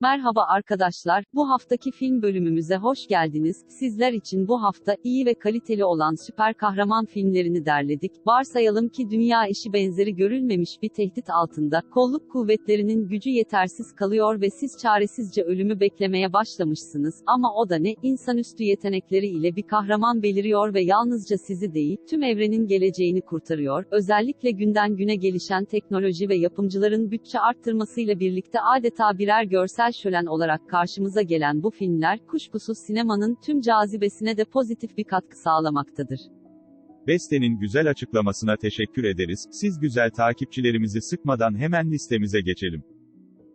Merhaba arkadaşlar, bu haftaki film bölümümüze hoş geldiniz. Sizler için bu hafta iyi ve kaliteli olan süper kahraman filmlerini derledik. Varsayalım ki dünya eşi benzeri görülmemiş bir tehdit altında, kolluk kuvvetlerinin gücü yetersiz kalıyor ve siz çaresizce ölümü beklemeye başlamışsınız. Ama o da ne, insanüstü yetenekleri ile bir kahraman beliriyor ve yalnızca sizi değil, tüm evrenin geleceğini kurtarıyor. Özellikle günden güne gelişen teknoloji ve yapımcıların bütçe arttırmasıyla birlikte adeta birer görsel şölen olarak karşımıza gelen bu filmler, kuşkusuz sinemanın tüm cazibesine de pozitif bir katkı sağlamaktadır. Beste'nin güzel açıklamasına teşekkür ederiz. Siz güzel takipçilerimizi sıkmadan hemen listemize geçelim.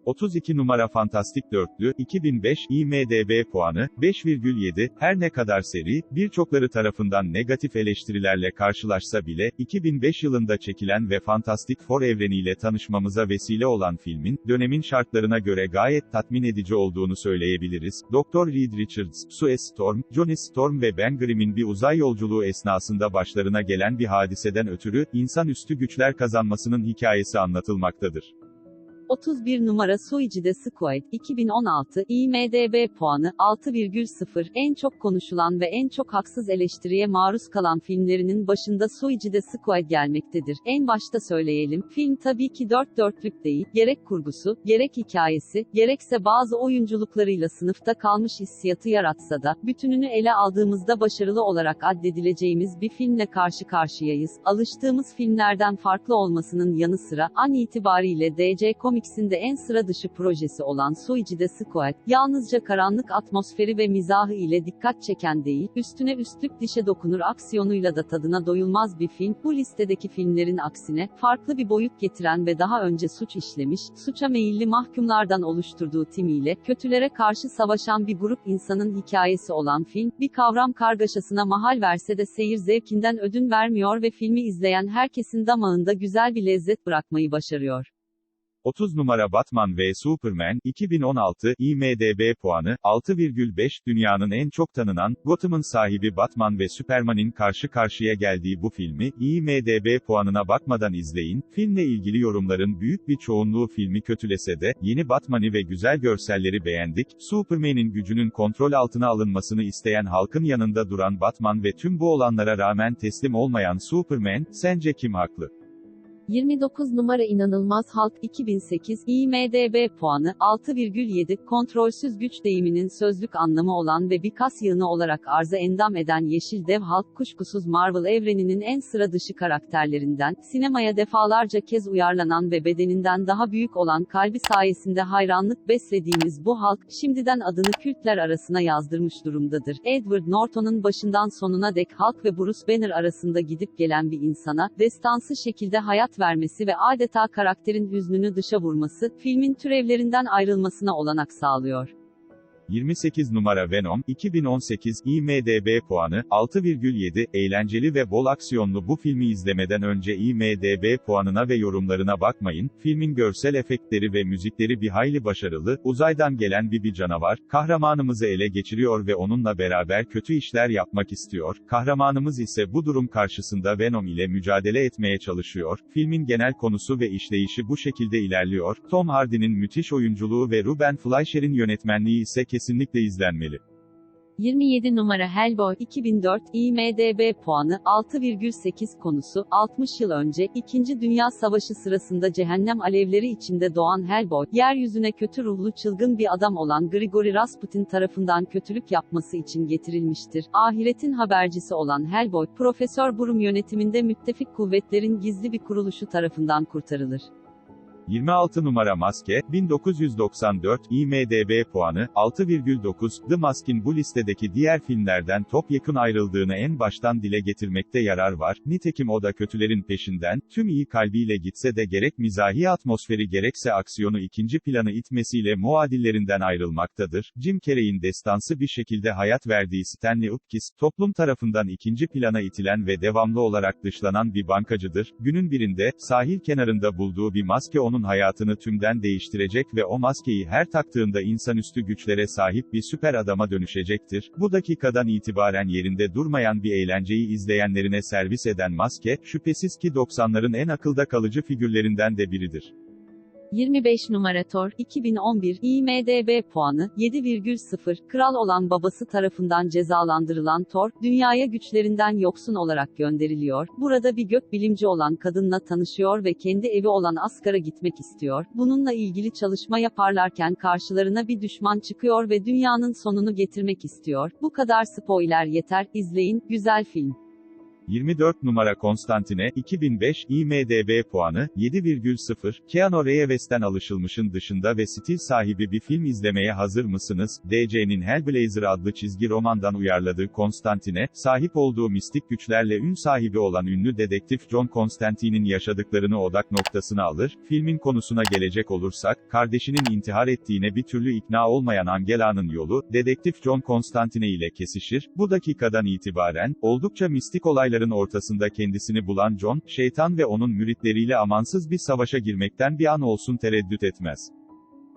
32 numara Fantastik Dörtlü, 2005, IMDB puanı, 5,7, her ne kadar seri, birçokları tarafından negatif eleştirilerle karşılaşsa bile, 2005 yılında çekilen ve Fantastic Four evreniyle tanışmamıza vesile olan filmin, dönemin şartlarına göre gayet tatmin edici olduğunu söyleyebiliriz. Dr. Reed Richards, Sue Storm, Johnny Storm ve Ben Grimm'in bir uzay yolculuğu esnasında başlarına gelen bir hadiseden ötürü, insanüstü güçler kazanmasının hikayesi anlatılmaktadır. 31 numara Suicide'de Squid, 2016, IMDB puanı, 6,0, en çok konuşulan ve en çok haksız eleştiriye maruz kalan filmlerinin başında Suicide Squid gelmektedir. En başta söyleyelim, film tabii ki dört dörtlük değil, gerek kurgusu, gerek hikayesi, gerekse bazı oyunculuklarıyla sınıfta kalmış hissiyatı yaratsa da, bütününü ele aldığımızda başarılı olarak addedileceğimiz bir filmle karşı karşıyayız. Alıştığımız filmlerden farklı olmasının yanı sıra, an itibariyle DC Comics'in de en sıra dışı projesi olan Suicide Squad, yalnızca karanlık atmosferi ve mizahı ile dikkat çeken değil, üstüne üstlük dişe dokunur aksiyonuyla da tadına doyulmaz bir film, bu listedeki filmlerin aksine, farklı bir boyut getiren ve daha önce suç işlemiş, suça meyilli mahkumlardan oluşturduğu timiyle, kötülere karşı savaşan bir grup insanın hikayesi olan film, bir kavram kargaşasına mahal verse de seyir zevkinden ödün vermiyor ve filmi izleyen herkesin damağında güzel bir lezzet bırakmayı başarıyor. 30 numara Batman v Superman, 2016, IMDB puanı, 6,5, dünyanın en çok tanınan, Gotham'ın sahibi Batman ve Superman'in karşı karşıya geldiği bu filmi, IMDB puanına bakmadan izleyin, filmle ilgili yorumların büyük bir çoğunluğu filmi kötülese de, yeni Batman'i ve güzel görselleri beğendik, Superman'in gücünün kontrol altına alınmasını isteyen halkın yanında duran Batman ve tüm bu olanlara rağmen teslim olmayan Superman, sence kim haklı? 29 numara İnanılmaz Halk 2008 IMDB puanı 6,7 kontrolsüz güç deyiminin sözlük anlamı olan ve birkaç yığını olarak arıza endam eden Yeşil Dev Halk kuşkusuz Marvel evreninin en sıra dışı karakterlerinden, sinemaya defalarca kez uyarlanan ve bedeninden daha büyük olan kalbi sayesinde hayranlık beslediğimiz bu halk, şimdiden adını kültler arasına yazdırmış durumdadır. Edward Norton'un başından sonuna dek halk ve Bruce Banner arasında gidip gelen bir insana, destansı şekilde hayat vermesi ve adeta karakterin hüznünü dışa vurması, filmin türevlerinden ayrılmasına olanak sağlıyor. 28 numara Venom, 2018, IMDB puanı, 6,7, eğlenceli ve bol aksiyonlu bu filmi izlemeden önce IMDB puanına ve yorumlarına bakmayın, filmin görsel efektleri ve müzikleri bir hayli başarılı, uzaydan gelen bir bir canavar, kahramanımızı ele geçiriyor ve onunla beraber kötü işler yapmak istiyor, kahramanımız ise bu durum karşısında Venom ile mücadele etmeye çalışıyor, filmin genel konusu ve işleyişi bu şekilde ilerliyor, Tom Hardy'nin müthiş oyunculuğu ve Ruben Fleischer'in yönetmenliği ise kesinlikle izlenmeli. 27 numara Hellboy 2004 IMDB puanı 6,8 konusu 60 yıl önce 2. Dünya Savaşı sırasında cehennem alevleri içinde doğan Hellboy, yeryüzüne kötü ruhlu çılgın bir adam olan Grigory Rasputin tarafından kötülük yapması için getirilmiştir. Ahiretin habercisi olan Hellboy, Profesör Brum yönetiminde müttefik kuvvetlerin gizli bir kuruluşu tarafından kurtarılır. 26 numara Maske, 1994, IMDB puanı, 6,9, The Mask'in bu listedeki diğer filmlerden topyekun ayrıldığını en baştan dile getirmekte yarar var, nitekim o da kötülerin peşinden, tüm iyi kalbiyle gitse de gerek mizahi atmosferi gerekse aksiyonu ikinci planı itmesiyle muadillerinden ayrılmaktadır. Jim Carrey'in destansı bir şekilde hayat verdiği Stanley Upkiss, toplum tarafından ikinci plana itilen ve devamlı olarak dışlanan bir bankacıdır. Günün birinde, sahil kenarında bulduğu bir maske onun hayatını tümden değiştirecek ve o maskeyi her taktığında insanüstü güçlere sahip bir süper adama dönüşecektir. Bu dakikadan itibaren yerinde durmayan bir eğlenceyi izleyenlerine servis eden maske, şüphesiz ki 90'ların en akılda kalıcı figürlerinden de biridir. 25 numara Thor, 2011 IMDb puanı 7,0 Kral olan babası tarafından cezalandırılan Thor, dünyaya güçlerinden yoksun olarak gönderiliyor. Burada bir gökbilimci olan kadınla tanışıyor ve kendi evi olan Asgard'a gitmek istiyor. Bununla ilgili çalışma yaparlarken karşılarına bir düşman çıkıyor ve dünyanın sonunu getirmek istiyor. Bu kadar spoiler yeter, izleyin, güzel film. 24 numara Konstantine, 2005, IMDb puanı, 7,0, Keanu Reeves'ten alışılmışın dışında ve stil sahibi bir film izlemeye hazır mısınız? DC'nin Hellblazer adlı çizgi romandan uyarladığı Konstantine, sahip olduğu mistik güçlerle ün sahibi olan ünlü dedektif John Constantine'in yaşadıklarını odak noktasına alır. Filmin konusuna gelecek olursak, kardeşinin intihar ettiğine bir türlü ikna olmayan Angela'nın yolu, dedektif John Constantine ile kesişir. Bu dakikadan itibaren, oldukça mistik olaylar olayların ortasında kendisini bulan John, şeytan ve onun müritleriyle amansız bir savaşa girmekten bir an olsun tereddüt etmez.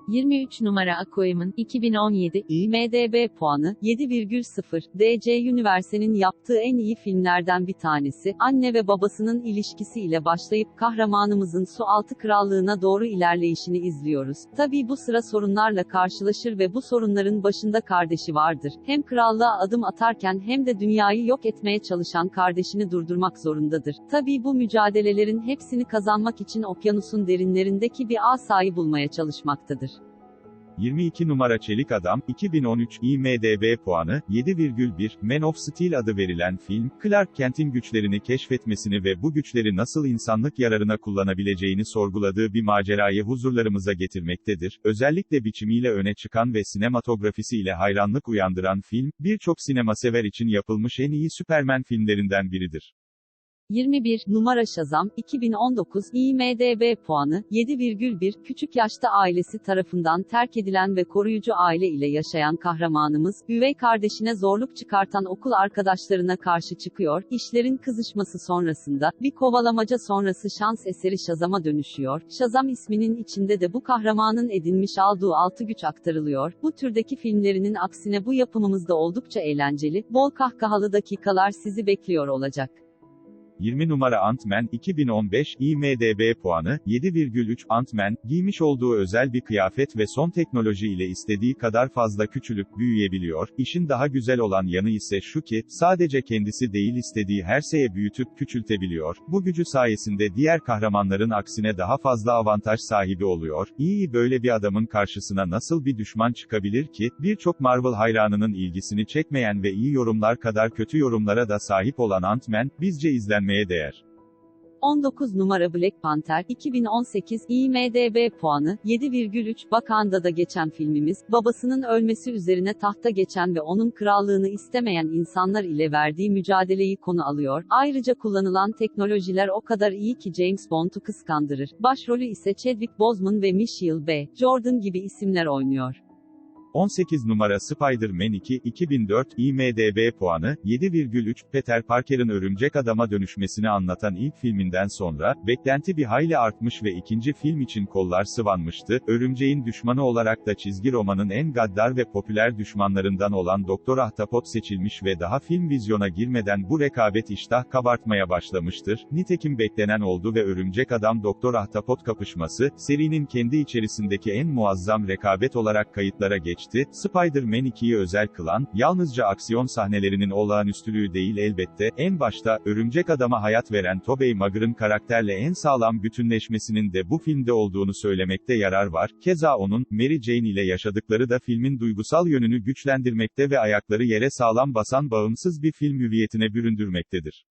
23 numara Aquaman, 2017, IMDb puanı 7,0 DC Universe'nin yaptığı en iyi filmlerden bir tanesi, anne ve babasının ilişkisiyle başlayıp kahramanımızın su altı krallığına doğru ilerleyişini izliyoruz. Tabii bu sıra sorunlarla karşılaşır ve bu sorunların başında kardeşi vardır. Hem krallığa adım atarken hem de dünyayı yok etmeye çalışan kardeşini durdurmak zorundadır. Tabii bu mücadelelerin hepsini kazanmak için okyanusun derinlerindeki bir asayı bulmaya çalışmaktadır. 22 numara Çelik Adam, 2013, IMDb puanı, 7,1, Man of Steel adı verilen film, Clark Kent'in güçlerini keşfetmesini ve bu güçleri nasıl insanlık yararına kullanabileceğini sorguladığı bir macerayı huzurlarımıza getirmektedir. Özellikle biçimiyle öne çıkan ve sinematografisiyle hayranlık uyandıran film, birçok sinemasever için yapılmış en iyi Superman filmlerinden biridir. 21 numara Shazam 2019 IMDb puanı 7,1 küçük yaşta ailesi tarafından terk edilen ve koruyucu aile ile yaşayan kahramanımız üvey kardeşine zorluk çıkartan okul arkadaşlarına karşı çıkıyor. İşlerin kızışması sonrasında bir kovalamaca sonrası şans eseri Shazam'a dönüşüyor. Shazam isminin içinde de bu kahramanın edinmiş aldığı altı güç aktarılıyor. Bu türdeki filmlerinin aksine bu yapımımızda oldukça eğlenceli, bol kahkahalı dakikalar sizi bekliyor olacak. 20 numara Ant-Man, 2015, IMDb puanı, 7,3, Ant-Man, giymiş olduğu özel bir kıyafet ve son teknoloji ile istediği kadar fazla küçülüp büyüyebiliyor. İşin daha güzel olan yanı ise şu ki, sadece kendisi değil istediği her şeye büyütüp küçültebiliyor. Bu gücü sayesinde diğer kahramanların aksine daha fazla avantaj sahibi oluyor. İyi böyle bir adamın karşısına nasıl bir düşman çıkabilir ki, birçok Marvel hayranının ilgisini çekmeyen ve iyi yorumlar kadar kötü yorumlara da sahip olan Ant-Man, bizce izlenmektedir izlenmeye değer. 19 numara Black Panther 2018 IMDb puanı 7,3 Wakanda'da geçen filmimiz, babasının ölmesi üzerine tahta geçen ve onun krallığını istemeyen insanlar ile verdiği mücadeleyi konu alıyor. Ayrıca kullanılan teknolojiler o kadar iyi ki James Bond'u kıskandırır. Başrolü ise Chadwick Boseman ve Michael B. Jordan gibi isimler oynuyor. 18 numara Spider-Man 2, 2004, IMDb puanı, 7,3, Peter Parker'ın örümcek adama dönüşmesini anlatan ilk filminden sonra, beklenti bir hayli artmış ve ikinci film için kollar sıvanmıştı. Örümceğin düşmanı olarak da çizgi romanın en gaddar ve popüler düşmanlarından olan Doktor Ahtapot seçilmiş ve daha film vizyona girmeden bu rekabet iştah kabartmaya başlamıştır. Nitekim beklenen oldu ve örümcek adam Doktor Ahtapot kapışması, serinin kendi içerisindeki en muazzam rekabet olarak kayıtlara geçti geçti. Spider-Man 2'yi özel kılan, yalnızca aksiyon sahnelerinin olağanüstülüğü değil elbette, en başta, örümcek adama hayat veren Tobey Maguire'ın karakterle en sağlam bütünleşmesinin de bu filmde olduğunu söylemekte yarar var. Keza onun, Mary Jane ile yaşadıkları da filmin duygusal yönünü güçlendirmekte ve ayakları yere sağlam basan bağımsız bir film hüviyetine büründürmektedir.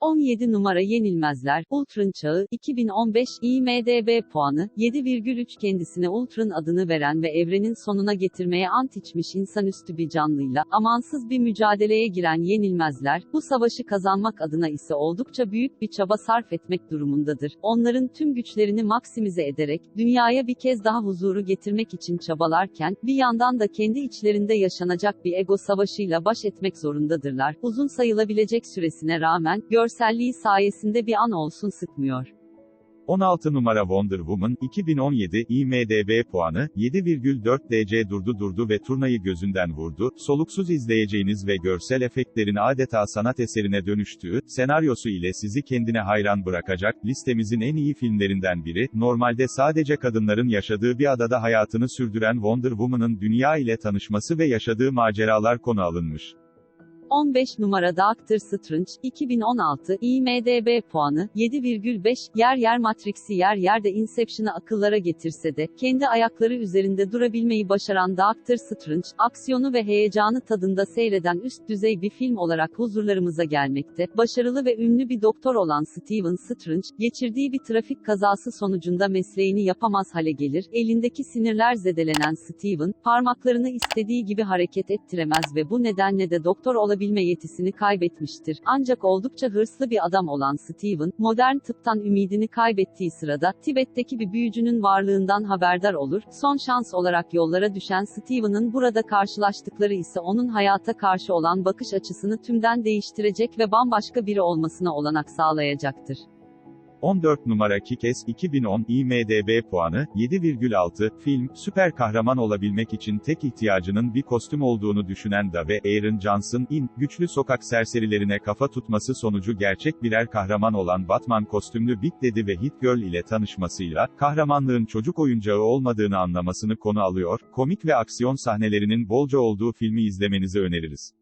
17 numara Yenilmezler, Ultron Çağı, 2015, IMDb puanı, 7,3 kendisine Ultron adını veren ve evrenin sonuna getirmeye ant içmiş insanüstü bir canlıyla, amansız bir mücadeleye giren Yenilmezler, bu savaşı kazanmak adına ise oldukça büyük bir çaba sarf etmek durumundadır. Onların tüm güçlerini maksimize ederek, dünyaya bir kez daha huzuru getirmek için çabalarken, bir yandan da kendi içlerinde yaşanacak bir ego savaşıyla baş etmek zorundadırlar. Uzun sayılabilecek süresine rağmen, gör görselliği sayesinde bir an olsun sıkmıyor. 16 numara Wonder Woman, 2017, IMDB puanı, 7,4 DC durdu durdu ve turnayı gözünden vurdu, soluksuz izleyeceğiniz ve görsel efektlerin adeta sanat eserine dönüştüğü, senaryosu ile sizi kendine hayran bırakacak, listemizin en iyi filmlerinden biri, normalde sadece kadınların yaşadığı bir adada hayatını sürdüren Wonder Woman'ın dünya ile tanışması ve yaşadığı maceralar konu alınmış. 15 numara Doctor Strange, 2016, IMDB puanı, 7,5, yer yer Matrix'i yer yer de Inception'ı akıllara getirse de, kendi ayakları üzerinde durabilmeyi başaran Doctor Strange, aksiyonu ve heyecanı tadında seyreden üst düzey bir film olarak huzurlarımıza gelmekte, başarılı ve ünlü bir doktor olan Steven Strange, geçirdiği bir trafik kazası sonucunda mesleğini yapamaz hale gelir, elindeki sinirler zedelenen Steven, parmaklarını istediği gibi hareket ettiremez ve bu nedenle de doktor olabilme yetisini kaybetmiştir. Ancak oldukça hırslı bir adam olan Steven, modern tıptan ümidini kaybettiği sırada, Tibet'teki bir büyücünün varlığından haberdar olur, son şans olarak yollara düşen Steven'ın burada karşılaştıkları ise onun hayata karşı olan bakış açısını tümden değiştirecek ve bambaşka biri olmasına olanak sağlayacaktır. 14 numara Kikes, 2010, IMDB puanı, 7,6, film, süper kahraman olabilmek için tek ihtiyacının bir kostüm olduğunu düşünen da ve Aaron Johnson, in, güçlü sokak serserilerine kafa tutması sonucu gerçek birer kahraman olan Batman kostümlü Big Daddy ve Hit Girl ile tanışmasıyla, kahramanlığın çocuk oyuncağı olmadığını anlamasını konu alıyor, komik ve aksiyon sahnelerinin bolca olduğu filmi izlemenizi öneririz.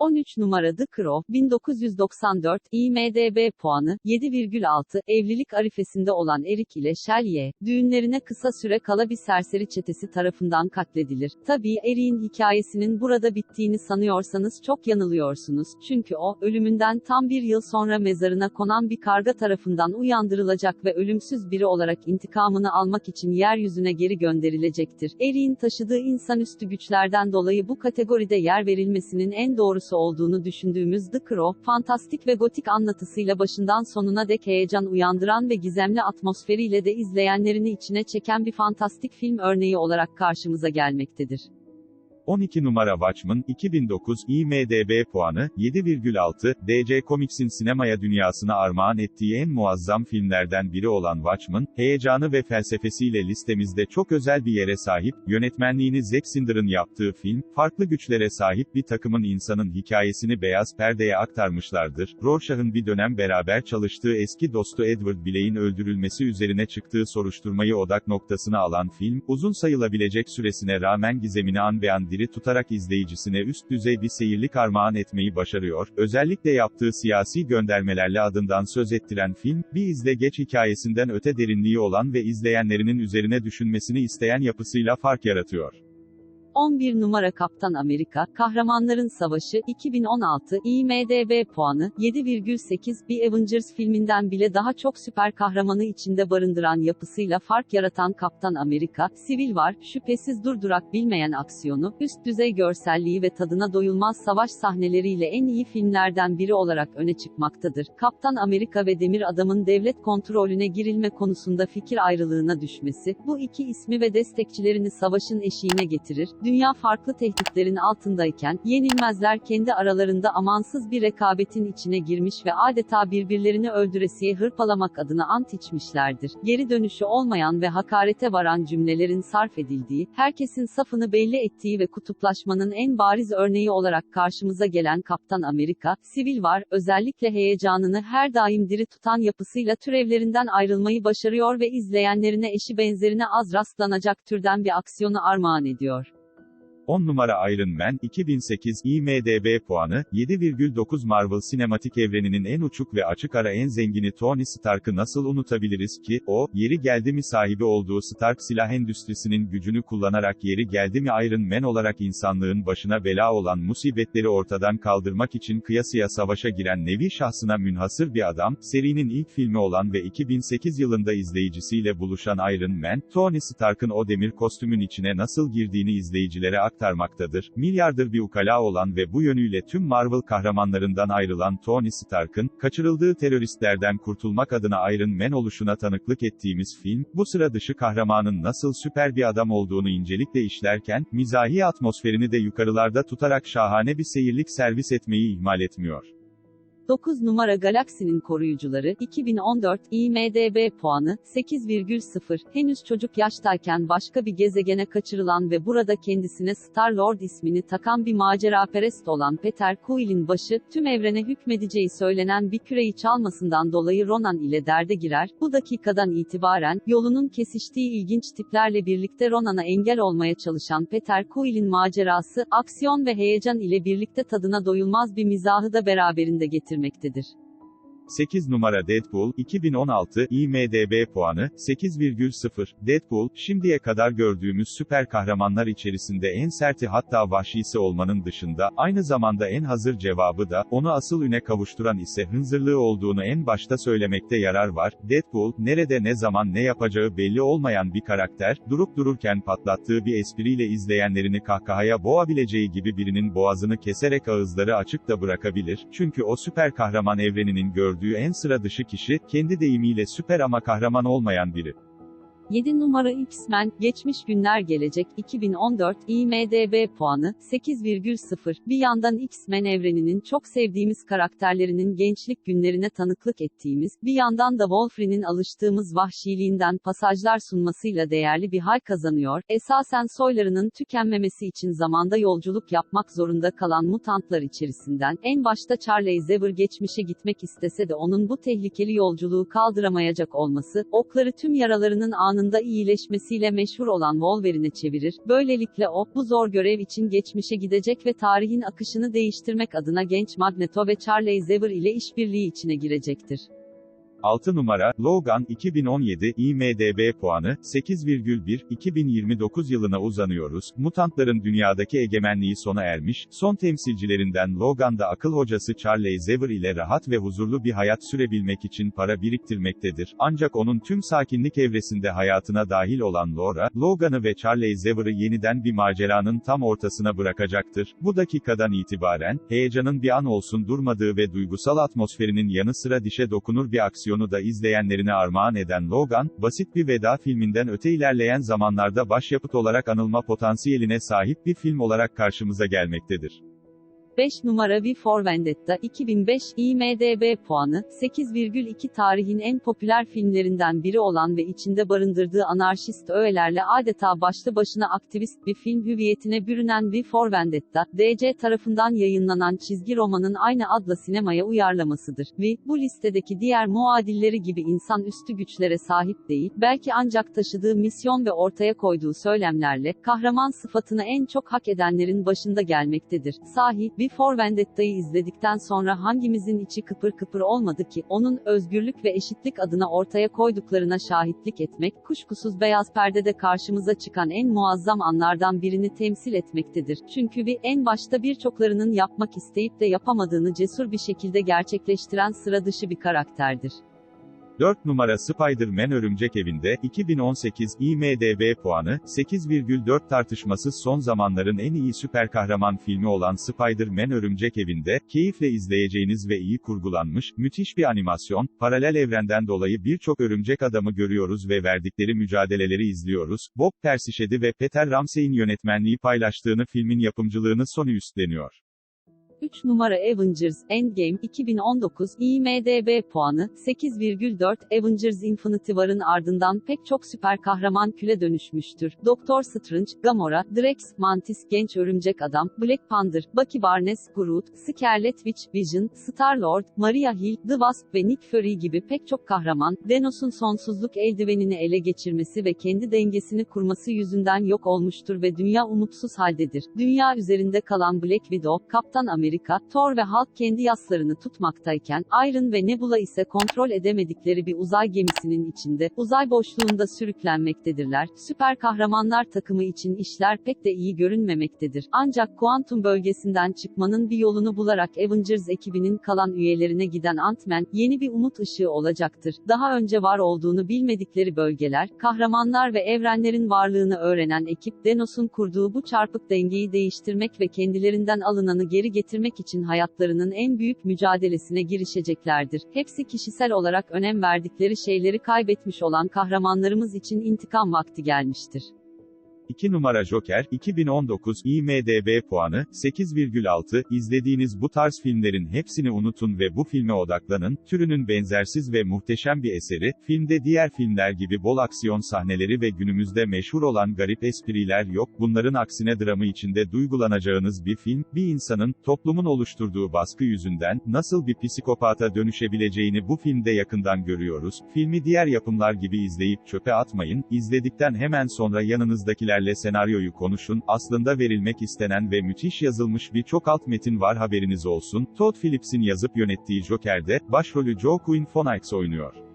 13 numara The Crow, 1994, IMDB puanı, 7,6, evlilik arifesinde olan Eric ile Shelley, düğünlerine kısa süre kala bir serseri çetesi tarafından katledilir. Tabii Eric'in hikayesinin burada bittiğini sanıyorsanız çok yanılıyorsunuz, çünkü o, ölümünden tam bir yıl sonra mezarına konan bir karga tarafından uyandırılacak ve ölümsüz biri olarak intikamını almak için yeryüzüne geri gönderilecektir. Eric'in taşıdığı insanüstü güçlerden dolayı bu kategoride yer verilmesinin en doğrusu olduğunu düşündüğümüz The Crow, fantastik ve gotik anlatısıyla başından sonuna dek heyecan uyandıran ve gizemli atmosferiyle de izleyenlerini içine çeken bir fantastik film örneği olarak karşımıza gelmektedir. 12 numara Watchmen, 2009, IMDB puanı, 7,6, DC Comics'in sinemaya dünyasına armağan ettiği en muazzam filmlerden biri olan Watchmen, heyecanı ve felsefesiyle listemizde çok özel bir yere sahip, yönetmenliğini Zack Snyder'ın yaptığı film, farklı güçlere sahip bir takımın insanın hikayesini beyaz perdeye aktarmışlardır. Rorschach'ın bir dönem beraber çalıştığı eski dostu Edward Blake'in öldürülmesi üzerine çıktığı soruşturmayı odak noktasına alan film, uzun sayılabilecek süresine rağmen gizemini an be an diri tutarak izleyicisine üst düzey bir seyirlik armağan etmeyi başarıyor. Özellikle yaptığı siyasi göndermelerle adından söz ettiren film, bir izle geç hikayesinden öte derinliği olan ve izleyenlerinin üzerine düşünmesini isteyen yapısıyla fark yaratıyor. 11 numara Kaptan Amerika, Kahramanların Savaşı, 2016, IMDB puanı, 7,8, bir Avengers filminden bile daha çok süper kahramanı içinde barındıran yapısıyla fark yaratan Kaptan Amerika, Civil War, şüphesiz durdurak bilmeyen aksiyonu, üst düzey görselliği ve tadına doyulmaz savaş sahneleriyle en iyi filmlerden biri olarak öne çıkmaktadır. Kaptan Amerika ve Demir Adam'ın devlet kontrolüne girilme konusunda fikir ayrılığına düşmesi, bu iki ismi ve destekçilerini savaşın eşiğine getirir, dünya farklı tehditlerin altındayken, yenilmezler kendi aralarında amansız bir rekabetin içine girmiş ve adeta birbirlerini öldüresiye hırpalamak adına ant içmişlerdir. Geri dönüşü olmayan ve hakarete varan cümlelerin sarf edildiği, herkesin safını belli ettiği ve kutuplaşmanın en bariz örneği olarak karşımıza gelen Kaptan Amerika, Civil War, özellikle heyecanını her daim diri tutan yapısıyla türevlerinden ayrılmayı başarıyor ve izleyenlerine eşi benzerine az rastlanacak türden bir aksiyonu armağan ediyor. 10 numara Iron Man, 2008, IMDB puanı, 7,9 Marvel sinematik evreninin en uçuk ve açık ara en zengini Tony Stark'ı nasıl unutabiliriz ki, o, yeri geldi mi sahibi olduğu Stark silah endüstrisinin gücünü kullanarak yeri geldi mi Iron Man olarak insanlığın başına bela olan musibetleri ortadan kaldırmak için kıyasıya savaşa giren nevi şahsına münhasır bir adam, serinin ilk filmi olan ve 2008 yılında izleyicisiyle buluşan Iron Man, Tony Stark'ın o demir kostümün içine nasıl girdiğini izleyicilere aktarmaktadır. Milyardır bir ukala olan ve bu yönüyle tüm Marvel kahramanlarından ayrılan Tony Stark'ın, kaçırıldığı teröristlerden kurtulmak adına Iron Man oluşuna tanıklık ettiğimiz film, bu sıra dışı kahramanın nasıl süper bir adam olduğunu incelikle işlerken, mizahi atmosferini de yukarılarda tutarak şahane bir seyirlik servis etmeyi ihmal etmiyor. 9 numara Galaksinin Koruyucuları, 2014, IMDB puanı, 8,0. Henüz çocuk yaştayken başka bir gezegene kaçırılan ve burada kendisine Star-Lord ismini takan bir maceraperest olan Peter Quill'in başı, tüm evrene hükmedeceği söylenen bir küreyi çalmasından dolayı Ronan ile derde girer, bu dakikadan itibaren, yolunun kesiştiği ilginç tiplerle birlikte Ronan'a engel olmaya çalışan Peter Quill'in macerası, aksiyon ve heyecan ile birlikte tadına doyulmaz bir mizahı da beraberinde getirmektedir. 8 numara Deadpool, 2016, IMDB puanı, 8,0. Deadpool, şimdiye kadar gördüğümüz süper kahramanlar içerisinde en serti hatta vahşisi olmanın dışında, aynı zamanda en hazır cevabı da, onu asıl üne kavuşturan ise hınzırlığı olduğunu en başta söylemekte yarar var. Deadpool, nerede ne zaman ne yapacağı belli olmayan bir karakter, durup dururken patlattığı bir espriyle izleyenlerini kahkahaya boğabileceği gibi birinin boğazını keserek ağızları açık da bırakabilir, çünkü o süper kahraman evreninin gördüğü en sıra dışı kişi, kendi deyimiyle süper ama kahraman olmayan biri. 7 numara X-Men, Geçmiş Günler Gelecek, 2014, IMDB puanı, 8,0. Bir yandan X-Men evreninin çok sevdiğimiz karakterlerinin gençlik günlerine tanıklık ettiğimiz, bir yandan da Wolverine'in alıştığımız vahşiliğinden pasajlar sunmasıyla değerli bir hal kazanıyor, esasen soylarının tükenmemesi için zamanda yolculuk yapmak zorunda kalan mutantlar içerisinden, en başta Charlie Xavier geçmişe gitmek istese de onun bu tehlikeli yolculuğu kaldıramayacak olması, okları tüm yaralarının anında iyileşmesiyle meşhur olan Wolverine'e çevirir, böylelikle o, bu zor görev için geçmişe gidecek ve tarihin akışını değiştirmek adına genç Magneto ve Charlie Xavier ile işbirliği içine girecektir. 6 numara, Logan, 2017, IMDB puanı, 8,1, 2029 yılına uzanıyoruz. Mutantların dünyadaki egemenliği sona ermiş, son temsilcilerinden Logan da akıl hocası Charlie Xavier ile rahat ve huzurlu bir hayat sürebilmek için para biriktirmektedir. Ancak onun tüm sakinlik evresinde hayatına dahil olan Laura, Logan'ı ve Charlie Xavier'ı yeniden bir maceranın tam ortasına bırakacaktır. Bu dakikadan itibaren, heyecanın bir an olsun durmadığı ve duygusal atmosferinin yanı sıra dişe dokunur bir aksiyonu da izleyenlerine armağan eden Logan, basit bir veda filminden öte ilerleyen zamanlarda başyapıt olarak anılma potansiyeline sahip bir film olarak karşımıza gelmektedir. 5 numara V for Vendetta 2005 IMDB puanı 8,2 tarihin en popüler filmlerinden biri olan ve içinde barındırdığı anarşist öğelerle adeta başlı başına aktivist bir film hüviyetine bürünen V for Vendetta, DC tarafından yayınlanan çizgi romanın aynı adla sinemaya uyarlamasıdır. V, bu listedeki diğer muadilleri gibi insan üstü güçlere sahip değil, belki ancak taşıdığı misyon ve ortaya koyduğu söylemlerle, kahraman sıfatını en çok hak edenlerin başında gelmektedir. Sahi, V for Vendetta'yı izledikten sonra hangimizin içi kıpır kıpır olmadı ki, onun, özgürlük ve eşitlik adına ortaya koyduklarına şahitlik etmek, kuşkusuz beyaz perdede karşımıza çıkan en muazzam anlardan birini temsil etmektedir. Çünkü bir, en başta birçoklarının yapmak isteyip de yapamadığını cesur bir şekilde gerçekleştiren sıra dışı bir karakterdir. 4 numara Spider-Man Örümcek Evi'nde, 2018, IMDB puanı, 8,4 tartışmasız son zamanların en iyi süper kahraman filmi olan Spider-Man Örümcek Evi'nde, keyifle izleyeceğiniz ve iyi kurgulanmış, müthiş bir animasyon, paralel evrenden dolayı birçok örümcek adamı görüyoruz ve verdikleri mücadeleleri izliyoruz. Bob Persişedi ve Peter Ramsey'in yönetmenliği paylaştığını filmin yapımcılığını Sony üstleniyor. 3 numara Avengers Endgame 2019 IMDB puanı 8,4 Avengers Infinity War'ın ardından pek çok süper kahraman küle dönüşmüştür. Doktor Strange, Gamora, Drax, Mantis, Genç Örümcek Adam, Black Panther, Bucky Barnes, Groot, Scarlet Witch, Vision, Star-Lord, Maria Hill, The Wasp ve Nick Fury gibi pek çok kahraman, Thanos'un sonsuzluk eldivenini ele geçirmesi ve kendi dengesini kurması yüzünden yok olmuştur ve dünya umutsuz haldedir. Dünya üzerinde kalan Black Widow, Kaptan Amerika, Thor ve Hulk kendi yaslarını tutmaktayken, Iron ve Nebula ise kontrol edemedikleri bir uzay gemisinin içinde, uzay boşluğunda sürüklenmektedirler. Süper kahramanlar takımı için işler pek de iyi görünmemektedir. Ancak kuantum bölgesinden çıkmanın bir yolunu bularak Avengers ekibinin kalan üyelerine giden Ant-Man, yeni bir umut ışığı olacaktır. Daha önce var olduğunu bilmedikleri bölgeler, kahramanlar ve evrenlerin varlığını öğrenen ekip, Thanos'un kurduğu bu çarpık dengeyi değiştirmek ve kendilerinden alınanı geri getirmek için hayatlarının en büyük mücadelesine girişeceklerdir. Hepsi kişisel olarak önem verdikleri şeyleri kaybetmiş olan kahramanlarımız için intikam vakti gelmiştir. 2 numara Joker, 2019, IMDB puanı, 8,6, İzlediğiniz bu tarz filmlerin hepsini unutun ve bu filme odaklanın, türünün benzersiz ve muhteşem bir eseri, filmde diğer filmler gibi bol aksiyon sahneleri ve günümüzde meşhur olan garip espriler yok, bunların aksine dramı içinde duygulanacağınız bir film, bir insanın, toplumun oluşturduğu baskı yüzünden, nasıl bir psikopata dönüşebileceğini bu filmde yakından görüyoruz, filmi diğer yapımlar gibi izleyip çöpe atmayın, izledikten hemen sonra yanınızdakilerle senaryoyu konuşun, aslında verilmek istenen ve müthiş yazılmış birçok alt metin var haberiniz olsun, Todd Phillips'in yazıp yönettiği Joker'de, başrolü Joaquin Phoenix oynuyor.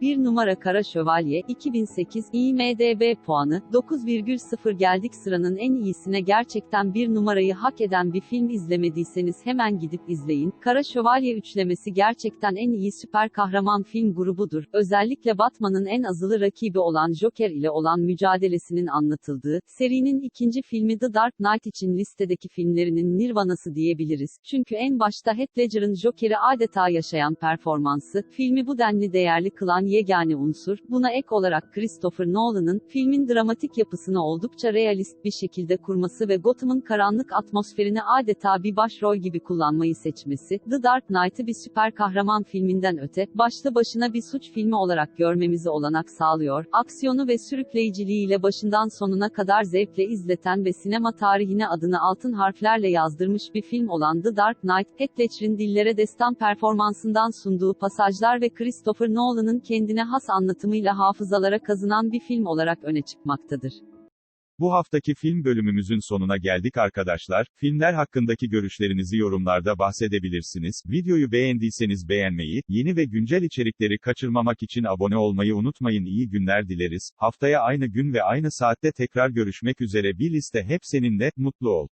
1 numara Kara Şövalye, 2008, IMDB puanı, 9,0 geldik sıranın en iyisine gerçekten bir numarayı hak eden bir film izlemediyseniz hemen gidip izleyin. Kara Şövalye üçlemesi gerçekten en iyi süper kahraman film grubudur. Özellikle Batman'ın en azılı rakibi olan Joker ile olan mücadelesinin anlatıldığı, serinin ikinci filmi The Dark Knight için listedeki filmlerinin nirvanası diyebiliriz. Çünkü en başta Heath Ledger'ın Joker'i adeta yaşayan performansı, filmi bu denli değerli kılan yegane unsur, buna ek olarak Christopher Nolan'ın, filmin dramatik yapısını oldukça realist bir şekilde kurması ve Gotham'ın karanlık atmosferini adeta bir başrol gibi kullanmayı seçmesi, The Dark Knight'ı bir süper kahraman filminden öte, başlı başına bir suç filmi olarak görmemizi olanak sağlıyor, aksiyonu ve sürükleyiciliğiyle başından sonuna kadar zevkle izleten ve sinema tarihine adını altın harflerle yazdırmış bir film olan The Dark Knight, Heath Ledger'in dillere destan performansından sunduğu pasajlar ve Christopher Nolan'ın kendine has anlatımıyla hafızalara kazınan bir film olarak öne çıkmaktadır. Bu haftaki film bölümümüzün sonuna geldik arkadaşlar. Filmler hakkındaki görüşlerinizi yorumlarda bahsedebilirsiniz. Videoyu beğendiyseniz beğenmeyi, yeni ve güncel içerikleri kaçırmamak için abone olmayı unutmayın. İyi günler dileriz. Haftaya aynı gün ve aynı saatte tekrar görüşmek üzere. Bir liste hep seninle, mutlu ol.